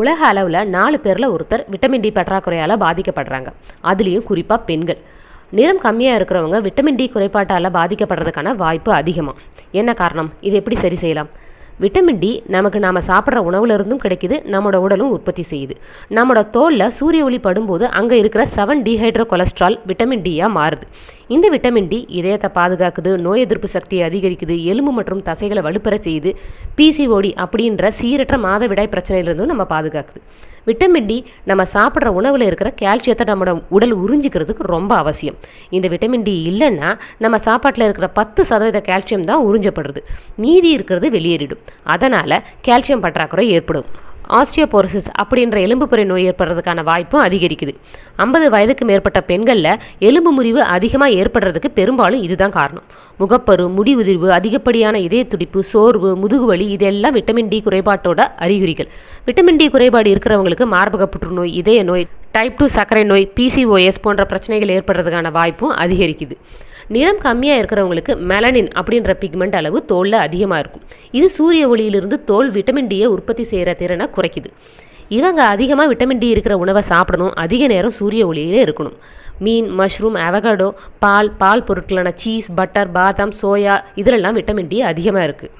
உலக அளவில் நாலு பேரில் ஒருத்தர் விட்டமின் டி பற்றாக்குறையால் பாதிக்கப்படுறாங்க. அதுலேயும் குறிப்பாக பெண்கள். நிறம் கம்மியாக இருக்கிறவங்க விட்டமின் டி குறைபாட்டால் பாதிக்கப்படுறதுக்கான வாய்ப்பு அதிகமாக என்ன காரணம்? இது எப்படி சரி செய்யலாம்? விட்டமின் டி நமக்கு நாம் சாப்பிட்ற உணவுலேருந்தும் கிடைக்கிது கிடைக்குது நம்மளோட உடலும் உற்பத்தி செய்யுது. நம்மளோட தோலில் சூரிய ஒளி படும்போது அங்கே இருக்கிற செவன் டீஹைட்ரோ கொலஸ்ட்ரால் விட்டமின் டியாக மாறுது. இந்த விட்டமின் டி இதயத்தை பாதுகாக்குது நோய் எதிர்ப்பு சக்தியை அதிகரிக்குது எலும்பு மற்றும் தசைகளை வலுப்பெற செய்யுது பிசிஓடி அப்படின்ற சீரற்ற மாதவிடாய் பிரச்சனையிலிருந்தும் நம்ம பாதுகாக்குது. விட்டமின் டி நம்ம சாப்பிட்ற உணவில் இருக்கிற கால்சியத்தை நம்மளோட உடல் உறிஞ்சிக்கிறதுக்கு ரொம்ப அவசியம். இந்த விட்டமின் டி இல்லைன்னா நம்ம சாப்பாட்டில் இருக்கிற பத்து சதவீத கால்சியம் தான் உறிஞ்சப்படுறது. மீதி இருக்கிறது வெளியேறிடும். அதனால் கால்சியம் பற்றாக்குறை ஏற்படும். ஆஸ்டியோபோரோசிஸ் அப்படின்ற எலும்புப்புரை நோய் ஏற்படுறதுக்கான வாய்ப்பும் அதிகரிக்குது. ஐம்பது வயதுக்கு மேற்பட்ட பெண்களில் எலும்பு முறிவு அதிகமாக ஏற்படுறதுக்கு பெரும்பாலும் இதுதான் காரணம். முகப்பரு முடி உதிர்வு அதிகப்படியான இதய துடிப்பு சோர்வு முதுகுவலி இதெல்லாம் விட்டமின் டி குறைபாட்டோட அறிகுறிகள். விட்டமின் டி குறைபாடு இருக்கிறவங்களுக்கு மார்பக புற்றுநோய் இதய நோய் டைப் டூ சர்க்கரை நோய் பிசிஓஎஸ் போன்ற பிரச்சனைகள் ஏற்படுறதுக்கான வாய்ப்பும் அதிகரிக்குது. நிறம் கம்மியாக இருக்கிறவங்களுக்கு மெலனின் அப்படின்ற பிக்மெண்ட் அளவு தோலில் அதிகமாக இருக்கும். இது சூரிய ஒளியிலிருந்து தோல் விட்டமின் டியை உற்பத்தி செய்கிற திறனை குறைக்குது. இவங்க அதிகமாக விட்டமின் டி இருக்கிற உணவை சாப்பிடணும். அதிக நேரம் சூரிய ஒளியிலே இருக்கணும். மீன் மஷ்ரூம் அவகாடோ பால் பால் பொருட்களான சீஸ் பட்டர் பாதாம் சோயா இதிலெல்லாம் விட்டமின் டி அதிகமாக இருக்குது